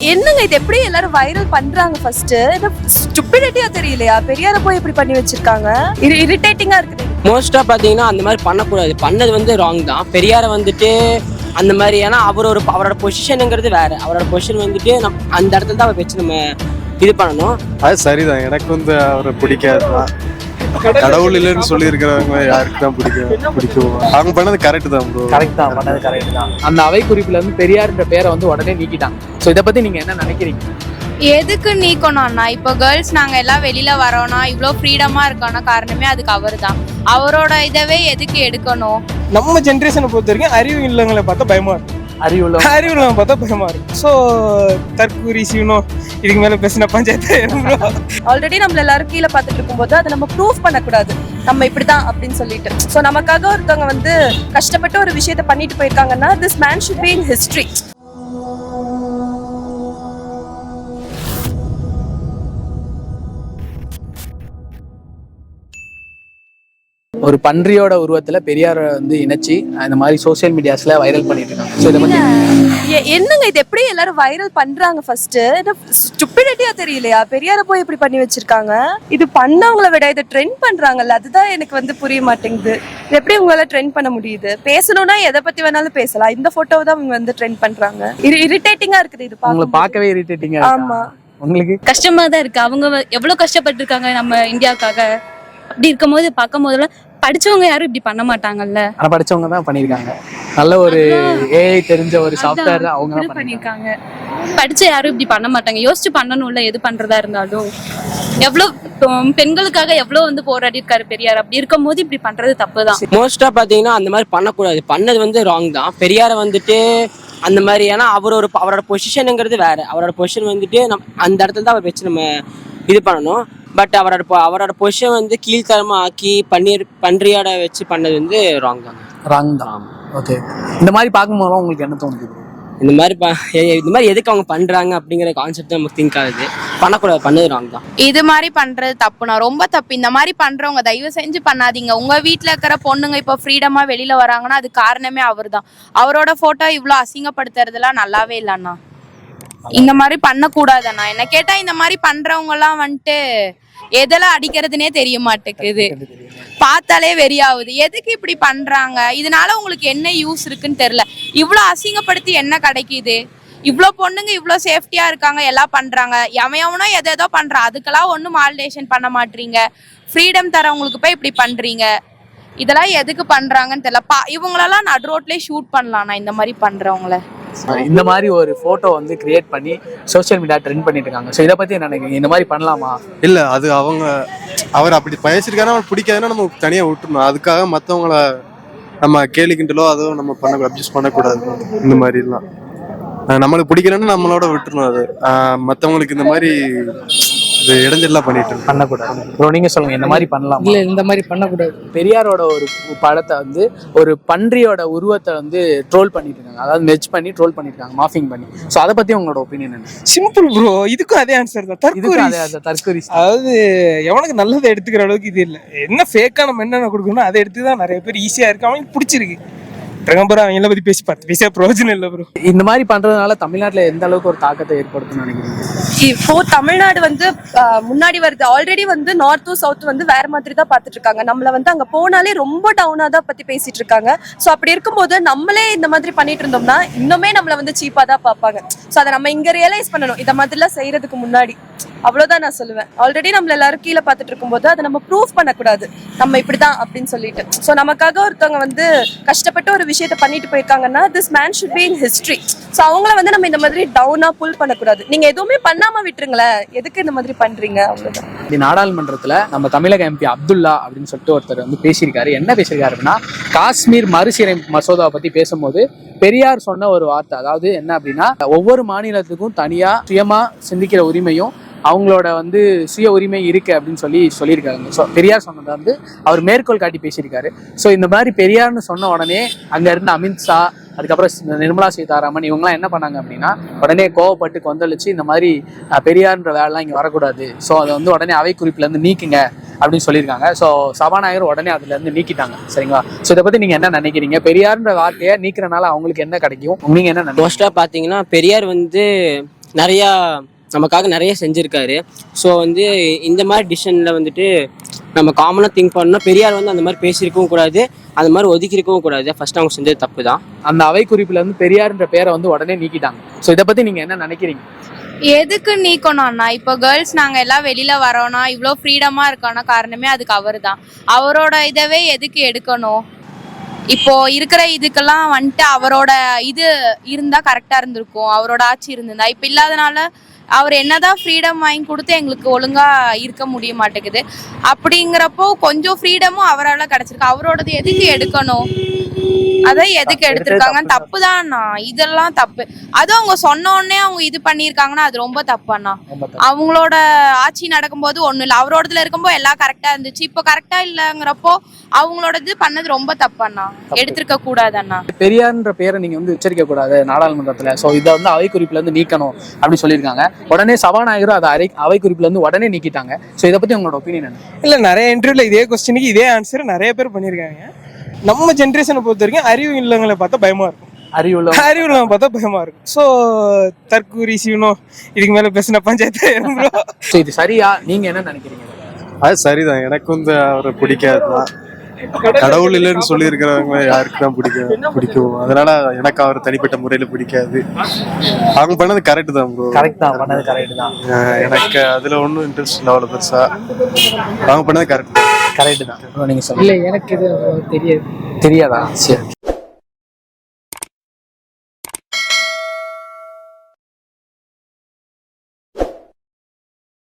என்னங்க இது? எப்படி எல்லாரும் வைரல் பண்றாங்க ஃபர்ஸ்ட் இது ஸ்டூபிடிட்டியா தெரியலையா? பெரியார போய் இப்படி பண்ணி வச்சிருக்காங்க? இரிட்டேட்டிங்கா இருக்குது. மோஸ்ட்டாக பார்த்தீங்கன்னா அந்த மாதிரி பண்ணக்கூடாது. பண்ணது வந்து ராங் தான். பெரியாரை வந்துட்டு அந்த மாதிரி ஏன்னா அவர் ஒரு அவரோட பொசிஷனுங்கிறது வேற. அவரோட பொசிஷன் வந்துட்டு நம் அந்த இடத்துல தான் அவர் வச்சு நம்ம இது பண்ணணும். அது சரிதான். எனக்கு வந்து அவரை பிடிக்காது தான் கடவுள் இல்லைன்னு சொல்லி இருக்கிறவங்க யாருக்கு தான் பிடிக்கும்? பிடிக்கும்? அவங்க பண்ணது கரெக்ட் தான் ப்ரோ கரெக்ட் தான் பண்ணது கரெக்ட் தான். அந்த அவை குறிப்புல இருந்து பெரியார்ன்ற பேரை வந்து உடனே நீக்கிட்டாங்க. ஸோ இதை பத்தி நீங்க என்ன நினைக்கிறீங்க? எதுக்கு நீக்கணும் அண்ணா இப்போ கேர்ள்ஸ் நாங்க எல்லாம் வெளியில வரோம்னா இவ்வளோ ஃப்ரீடமா இருக்கோம்னா காரணமே அதுக்கு அவர் தான் அவரோட இதவே எதுக்கு எடுக்கணும்? நம்ம ஜென்ரேஷனை பொறுத்த வரைக்கும் அறிவு இல்லவங்களை பார்த்தா பயமா இருக்கும் அறிவுள்ள அறிவு இல்லவங்க பார்த்தா பயமா இருக்கும் ஸோ தற்கூரி சீவனும் இதுக்கு மேல பேசின பஞ்சாயத்து. ஆல்ரெடி நம்மள எல்லாரும் கீழே பார்த்துட்டு இருக்கும்போது அதை நம்ம ப்ரூவ் பண்ணக்கூடாது. நம்ம இப்படிதான் அப்படின்னு சொல்லிட்டு. ஸோ நமக்காக ஒருத்தவங்க வந்து கஷ்டப்பட்டு ஒரு விஷயத்த பண்ணிட்டு போயிருக்காங்கன்னா this man should be in history ஒரு பன்றியோட உருவத்துல பெரியாரை வந்து இணைச்சு இந்த மாதிரி சோஷியல் மீடியாஸ்ல வைரல் பண்ணிட்டு இருக்காங்க. ஸோ இதை பத்தி எ- என்னங்க இது? எப்படி எல்லாரும் வைரல் பண்றாங்க ஃபர்ஸ்ட் இது ஸ்டூபிடிட்டியா தெரியலையா? பெரியார போய் இப்படி பண்ணி வச்சிருக்காங்க? இது பண்ணவங்கள விட இதை ட்ரெண்ட் பண்றாங்கல்ல. அதுதான் எனக்கு வந்து புரிய மாட்டேங்குது. இது எப்படி உங்களால ட்ரெண்ட் பண்ண முடியுது? பேசணும்னா எதை பத்தி வேணாலும் பேசலாம். இந்த போட்டோ தான் அவங்க வந்து ட்ரெண்ட் பண்றாங்க. இரிட்டேட்டிங்கா இருக்குது இது உங்களை பார்க்க பார்க்கவே இரிட்டேட்டிங்கா ஆமா. உங்களுக்கு? கஷ்டமா தான் இருக்கு. அவங்க எவ்வளவு கஷ்டப்பட்டிருக்காங்க நம்ம இந்தியாவுக்காக? அப்படி இருக்கும்போது பார்க்கும் போதெல்லாம் படிச்சவங்க யாரும் இப்படி பண்ண மாட்டாங்கல்ல? ஆனா படிச்சவங்க தான் பண்ணியிருக்காங்க. நல்ல ஒரு ஏஐ தெரிஞ்ச ஒரு சாஃப்ட்வேர் தான் அவங்க தான் பண்ணிருக்காங்க படிச்ச யாரும் இப்படி பண்ண மாட்டாங்க. யோசிச்சு பண்ணணும்ல எது பண்றதா இருந்தாலும். எவ்வளவு இப்போ பெண்களுக்காக எவ்வளவு வந்து போராடி இருக்காரு பெரியார். அப்படி இருக்கும்போது இப்படி பண்றது தப்புதான். மோஸ்ட்டாக பார்த்தீங்கன்னா அந்த மாதிரி பண்ணக்கூடாது. பண்ணது வந்து ராங் தான். பெரியாரை வந்துட்டு அந்த மாதிரி ஏன்னா அவர் ஒரு அவரோட பொசிஷனுங்கிறது வேற. அவரோட பொசிஷன் வந்துட்டு நம் அந்த இடத்துல தான் அவர் வச்சு நம்ம இது பண்ணணும். பட் அவரோட பொ- அவரோட பொசிஷன் வந்து கீழ்த்தரமாக ஆக்கி பன்னீர் பன்றியோட வச்சு பண்ணது வந்து ராங் தான் ராங் தான். ஓகே இந்த மாதிரி பார்க்கும்போது உங்களுக்கு என்ன தோணுது? இந்த மாதிரி இந்த மாதிரி எதுக்கு அவங்க பண்ணுறாங்க அப்படிங்கிற கான்செப்ட் நமக்கு திங்க் ஆகுது. பண்ணக்கூடாது பண்ணது ராங் தான். இது மாதிரி பண்றது தப்புனா ரொம்ப தப்பு. இந்த மாதிரி பண்றவங்க தயவு செஞ்சு பண்ணாதீங்க. உங்க வீட்ல இருக்கிற பொண்ணுங்க இப்போ ஃப்ரீடமா வெளியில வராங்கன்னா அது காரணமே அவர் தான் அவரோட போட்டோ இவ்வளோ அசிங்கப்படுத்துறதுலாம் நல்லாவே இல்லைண்ணா இந்த மாதிரி பண்ணக்கூடாதண்ணா. என்ன கேட்டா இந்த மாதிரி பண்றவங்க எல்லாம் வந்துட்டு எதெல்லாம் அடிக்கிறதுனே தெரிய மாட்டேங்குது. பார்த்தாலே வெறியாகுது. எதுக்கு இப்படி பண்றாங்க? இதனால உங்களுக்கு என்ன யூஸ் இருக்குன்னு தெரியல. இவ்வளோ அசிங்கப்படுத்தி என்ன கிடைக்குது? இவ்வளோ பொண்ணுங்க இவ்வளோ சேஃப்டியா இருக்காங்க எல்லாம் பண்றாங்க. எவன் எவனோ எதை ஏதோ பண்றான். அதுக்கெல்லாம் ஒன்றும் மால்டேஷன் பண்ண மாட்டீங்க. ஃப்ரீடம் தரவங்களுக்கு போய் இப்படி பண்றீங்க. இதெல்லாம் எதுக்கு பண்றாங்கன்னு தெரியல. பா இவங்களெல்லாம் நடு ரோட்லயே ஷூட் பண்ணலாம் நான் இந்த மாதிரி பண்றவங்கள. இந்த மாதிரி ஒரு போட்டோ வந்து கிரியேட் பண்ணி சோஷியல் மீடியா ட்ரெண்ட் பண்ணிட்டு இருக்காங்க ஸோ இதை பத்தி என்ன நினைக்கிறீங்க? இந்த மாதிரி பண்ணலாமா? இல்ல அது அவங்க அவர் அப்படி பேசியிருக்காருன்னா அவர் பிடிக்காதுன்னா நம்ம தனியா விட்டுறணும். அதுக்காக மத்தவங்கள நம்ம கேலி கிண்டலோ அதோ நம்ம பண்ண அப்ஜஸ்ட் பண்ணக்கூடாது. இந்த மாதிரிலாம். நம்மளுக்கு பிடிக்கலன்னா நம்மளோட விட்டுருணும் அது. மற்றவங்களுக்கு மத்தவங்களுக்கு இந்த மாதிரி இது இடைஞ்சல்லாம் பண்ணிட்டு பண்ணக்கூடாது. ப்ரோ நீங்க சொல்லுங்க இந்த மாதிரி பண்ணலாமா? இல்ல இந்த மாதிரி பண்ணக்கூடாது. பெரியாரோட ஒரு படத்தை வந்து ஒரு பன்றியோட உருவத்தை வந்து ட்ரோல் பண்ணிட்டு இருக்காங்க. அதாவது மெச் பண்ணி ட்ரோல் பண்ணிருக்காங்க மாஃபிங் பண்ணி. ஸோ அதை பத்தி உங்களோட ஒப்பீனியன் என்ன? சிம்பிள் ப்ரோ இதுக்கும் அதே ஆன்சர் தான். அதே அந்த தற்கொலை அதாவது எவனுக்கு நல்லதை எடுத்துக்கிற அளவுக்கு இது இல்லை. என்ன ஃபேக்கா நம்ம என்னென்ன கொடுக்கணும் அதை எடுத்து தான் நிறைய பேர் ஈஸியா இருக்கு. அவனுக்கு பிடிச்சிருக்கு. பிரகம்பரம் அவங்கள பத்தி பேசி பத்து பைசா பிரயோஜனம் இல்லை ப்ரோ இந்த மாதிரி பண்றதுனால தமிழ்நாட்டுல எந்த அளவுக்கு ஒரு தாக்கத்தை ஏற்படுத்தும்னு நினைக்கிறீங்க? இப்போ தமிழ்நாடு வந்து முன்னாடி வருது. ஆல்ரெடி வந்து நார்த்தும் சவுத் வந்து வேற மாதிரி தான் பார்த்துட்டு இருக்காங்க நம்மளை வந்து அங்கே போனாலே ரொம்ப டவுனாக தான் பற்றி பேசிட்டு இருக்காங்க ஸோ அப்படி இருக்கும்போது நம்மளே இந்த மாதிரி பண்ணிட்டு இருந்தோம்னா இன்னுமே நம்மளை வந்து சீப்பாக தான் பார்ப்பாங்க. ஸோ அதை நம்ம இங்கே ரியலைஸ் பண்ணணும். இதை மாதிரிலாம் செய்யறதுக்கு முன்னாடி. அவ்வளோதான் நான் சொல்லுவேன். ஆல்ரெடி நம்மள எல்லாரும் கீழே பார்த்துட்டு இருக்கும்போது அதை நம்ம ப்ரூவ் பண்ணக்கூடாது. நம்ம இப்படி தான் அப்படின்னு சொல்லிட்டு. ஸோ நமக்காக ஒருத்தவங்க வந்து கஷ்டப்பட்டு ஒரு விஷயத்த பண்ணிட்டு போயிருக்காங்கன்னா this man should be in history so அவங்கள வந்து நம்ம இந்த மாதிரி டவுனாக புல் பண்ணக்கூடாது. நீங்கள் எதுவுமே பண்ணாம விட்டுருங்களேன் எதுக்கு இந்த மாதிரி பண்றீங்க அவ்வளவுதான் இந்த நாடாளுமன்றத்துல நம்ம தமிழக எம்பி அப்துல்லா அப்படின்னு சொல்லிட்டு ஒருத்தர் வந்து பேசியிருக்காரு. என்ன பேசியிருக்காரு அப்படின்னா காஷ்மீர் மறுசீரமைப்பு மசோதாவை பத்தி பேசும்போது பெரியார் சொன்ன ஒரு வார்த்தை அதாவது என்ன அப்படின்னா ஒவ்வொரு மாநிலத்துக்கும் தனியா சுயமா சிந்திக்கிற உரிமையும் அவங்களோட வந்து சுய உரிமை இருக்கு அப்படின்னு சொல்லி சொல்லியிருக்காங்க. ஸோ பெரியார் சொன்னதை வந்து அவர் மேற்கோள் காட்டி பேசியிருக்காரு. ஸோ இந்த மாதிரி பெரியார்னு சொன்ன உடனே அங்க இருந்த அமித்ஷா அதுக்கப்புறம் நிர்மலா சீதாராமன் இவங்கலாம் என்ன பண்ணாங்க அப்படின்னா உடனே கோவப்பட்டு கொந்தளிச்சு இந்த மாதிரி பெரியார்ன்ற வேலைலாம் இங்கே வரக்கூடாது. ஸோ அதை வந்து உடனே அவை குறிப்பிலேருந்து நீக்குங்க அப்படின்னு சொல்லியிருக்காங்க. ஸோ சபாநாயகர் உடனே அதுலேருந்து நீக்கிட்டாங்க. சரிங்களா? ஸோ இதை பற்றி நீங்கள் என்ன நினைக்கிறீங்க? பெரியார்ன்ற வார்த்தையை நீக்கிறனால அவங்களுக்கு என்ன கிடைக்கும்? நீங்கள் என்ன நினைக்கிறீங்க? மோஸ்ட்டாக பார்த்தீங்கன்னா பெரியார் வந்து நிறையா நமக்காக நிறைய செஞ்சுருக்காரு. ஸோ வந்து இந்த மாதிரி டிசிஷனில் வந்துட்டு நம்ம காமனாக திங்க் பண்ணோம் பெரியார் வந்து அந்த மாதிரி பேசியிருக்கவும் கூடாது. அந்த மாதிரி ஒதுக்கியிருக்கவும் கூடாது. ஃபர்ஸ்ட் அவங்க செஞ்சது தப்பு தான் அந்த அவை குறிப்புல இருந்து பெரியார்ன்ற பேரை வந்து உடனே நீக்கிட்டாங்க. ஸோ இதை பத்தி நீங்க என்ன நினைக்கிறீங்க? எதுக்கு நீக்கணும் அண்ணா? இப்போ கேர்ள்ஸ் நாங்க எல்லாம் வெளியில வரோம்னா இவ்வளோ ஃப்ரீடமா இருக்கோம்னா காரணமே அதுக்கு அவர் தான் அவரோட இதவே எதுக்கு எடுக்கணும்? இப்போ இருக்கிற இதுக்கெல்லாம் வந்துட்டு அவரோட இது இருந்தா கரெக்டா இருந்திருக்கும். அவரோட ஆட்சி இருந்திருந்தா. இப்போ இல்லாதனால அவர் என்னதான் ஃப்ரீடம் வாங்கி கொடுத்து எங்களுக்கு ஒழுங்கா இருக்க முடிய மாட்டேங்குது. அப்படிங்கிறப்போ கொஞ்சம் ஃப்ரீடமும் அவரால் கிடைச்சிருக்கு. அவரோடது எதுக்கு எடுக்கணும்? அதான் எதுக்கு எடுத்திருக்காங்க? தப்பு தான்ண்ணா இதெல்லாம் தப்பு. அதுவும் அவங்க சொன்ன உடனே அவங்க இது பண்ணியிருக்காங்கன்னா அது ரொம்ப தப்பாண்ணா. அவங்களோட ஆட்சி நடக்கும்போது ஒன்றும் இல்லை. அவரோடதுல இருக்கும்போது எல்லாம் கரெக்டாக இருந்துச்சு. இப்போ கரெக்டாக இல்லைங்கிறப்போ அவங்களோட இது பண்ணது ரொம்ப தப்பண்ணா எடுத்திருக்க கூடாதண்ணா பெரியார்ன்ற பேரை நீங்க வந்து உச்சரிக்க கூடாது நாடாளுமன்றத்துல. ஸோ இதை வந்து அவை குறிப்புல இருந்து நீக்கணும் அப்படின்னு சொல்லியிருக்காங்க. உடனே சபாநாயகரும் அதை அரை அவை குறிப்புல இருந்து உடனே நீக்கிட்டாங்க. ஸோ இதை பத்தி உங்களோட ஒப்பீனியன் என்ன? இல்ல நிறைய இன்டர்வியூல இதே கொஸ்டினுக்கு இதே ஆன்சர் நிறைய பேர் பண்ணியிருக்காங்க. நம்ம ஜென்ரேஷனை பொறுத்த வரைக்கும் அறிவு இல்லவங்களை பார்த்தா பயமா இருக்கும். அறிவுள்ள அறிவு இல்லாம பார்த்தா பயமா இருக்கும். ஸோ தற்கூரி சீவனும் இதுக்கு மேல பேசின பஞ்சாயத்து இது சரியா? நீங்க என்ன நினைக்கிறீங்க? அது சரிதான். எனக்கும் இந்த அவரை பிடிக்காதுதான். கடவுள் இல்லைன்னு சொல்லி இருக்கிறவங்க யாருக்கு தான் பிடிக்கும்? பிடிக்கும். அதனால எனக்கு அவர் தனிப்பட்ட முறையில பிடிக்காது. அவங்க பண்ணது கரெக்ட் தான் ப்ரோ கரெக்ட் தான். பண்ணது கரெக்ட் தான். எனக்கு அதுல ஒன்றும் இன்ட்ரெஸ்ட் இல்லை அவ்வளோ பெருசா. அவங்க பண்ணது கரெக்ட் தான். கரெக்ட் தான். நீங்க சொல்லுங்க இல்லை எனக்கு இது தெரியாது. தெரியாதா? சரி.